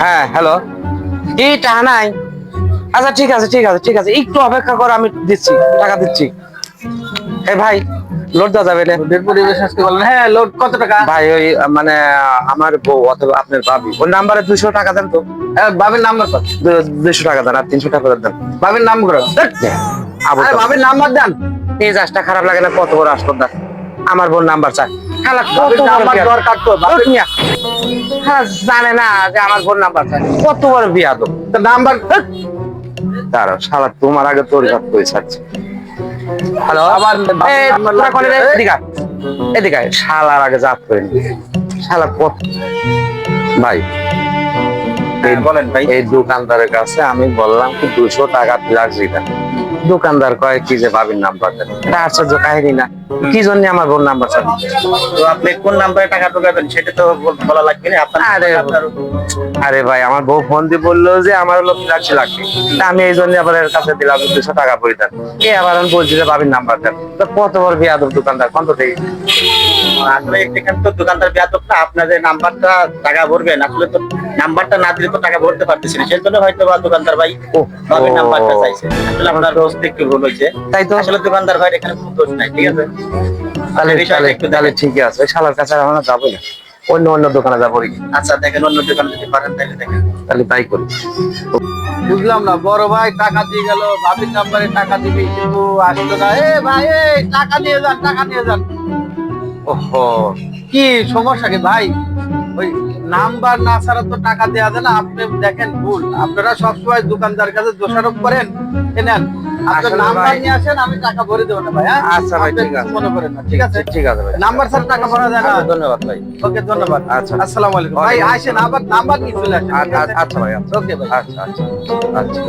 হ্যাঁ হ্যালো কি টাকা নাই। আচ্ছা ঠিক আছে ঠিক আছে ঠিক আছে। একটু অপেক্ষা করো আমি দিচ্ছি টাকা দিচ্ছি। এ ভাই লোড দেওয়া যাবে না? পরিবেশ আজকে বলেন। হ্যাঁ লোড কত টাকা? ভাই ওই মানে আমার বউ অথবা আপনার ভাবি ওর নাম্বারে দুশো টাকা দেন তো। হ্যাঁ, বাবির নাম্বার কত? দুশো টাকা দেন আর তিনশো টাকা দেন। বাবির বাবির নাম্বার দেন। মেজাজটা খারাপ লাগে না কত বড় আসপদার আমার বোন নাম্বার চাই। খালা কত নাম্বার দরকার তো ধুর বাবির মিয়া। খালা জানে না যে আমার বোন নাম্বার কত বড় বিয়াদ তো নাম্বার শালা তোমার আগে তোর করে ছাড়ছে। হ্যালো? আবার। এদিকে। শালার আগে জাত শালা কত ভাই বলেন ভাই। এই দোকানদারের কাছে আমি বললাম কি দুশো টাকা লাগছে দোকানদার কয় কি যে ভাবির নাম্বার দেন। এটা আশ্চর্য কাহিনী না। কি জন্য আমার বোন নাম্বার চান? তো আপনি কোন নাম্বারে টাকা ঢোকাবেন সেটা তো বলা লাগবে না। আপনার আরে আরে ভাই আমার বউ ফোন দিয়ে বলল যে আমার হলো ফ্ল্যাক্সি লাগবে। তা আমি এই জন্য আবার এর কাছে দিলাম দুশো টাকা পরিধান। এ আবার আমি বলছি যে ভাবির নাম্বার দেন। তো কত বড় বিয়াদব দোকানদার কত থেকে আসলে এখানে তো দোকানদার বেয়াদব না আপনাদের নাম্বারটা টাকা ভরবেন আসলে তো নাম্বারটা না দিলে তো টাকা ভরতে পারতেছি না সেই জন্য হয়তো বা দোকানদার ভাই ও, নাম্বারটা চাইছে। আসলে আপনার দোস্ত একটু ভুল হয়েছে। তাই তো। আসলে দোকানদার ভাই এখানে কোনো দোষ নাই ঠিক আছে? তাহলে একটু তাহলে ঠিকই আছে। ওই শালার কাছে আমরা যাব না। অন্য অন্য দোকানে যাব আচ্ছা দেখেন অন্য দোকানে যদি পারেন তাহলে দেখেন। তাহলে তাই করি। বুঝলাম না বড় ভাই টাকা দিয়ে গেল ভাবির নাম্বারে টাকা দিবি কিন্তু আসলো না। এ ভাই টাকা নিয়ে যান টাকা নিয়ে যান। ওহো কি সমস্যা কি ভাই? ওই নাম্বার না ছাড়া তো টাকা দেওয়া যায় না। আপনি দেখেন ভুল। আপনারা সবসময় দোকানদার কাছে দোষারোপ করেন। নেন আপনার আসলে নাম্বার নিয়ে আসেন আমি টাকা ভরে দেবো না ভাই হ্যাঁ? আচ্ছা ভাই, ঠিক আছে। মনে করেন না ঠিক আছে? ঠিক আছে ভাই নাম্বার ছাড়া টাকা ভরা যায় না। আচ্ছা, ধন্যবাদ ভাই। ওকে ধন্যবাদ। আচ্ছা। আসসালামু আলাইকুম। ভাই আসেন আবার নাম্বার নিয়ে চলে আসেন আচ্ছা আচ্ছা ভাই আচ্ছা। ওকে ভাই। আচ্ছা আচ্ছা। আচ্ছা।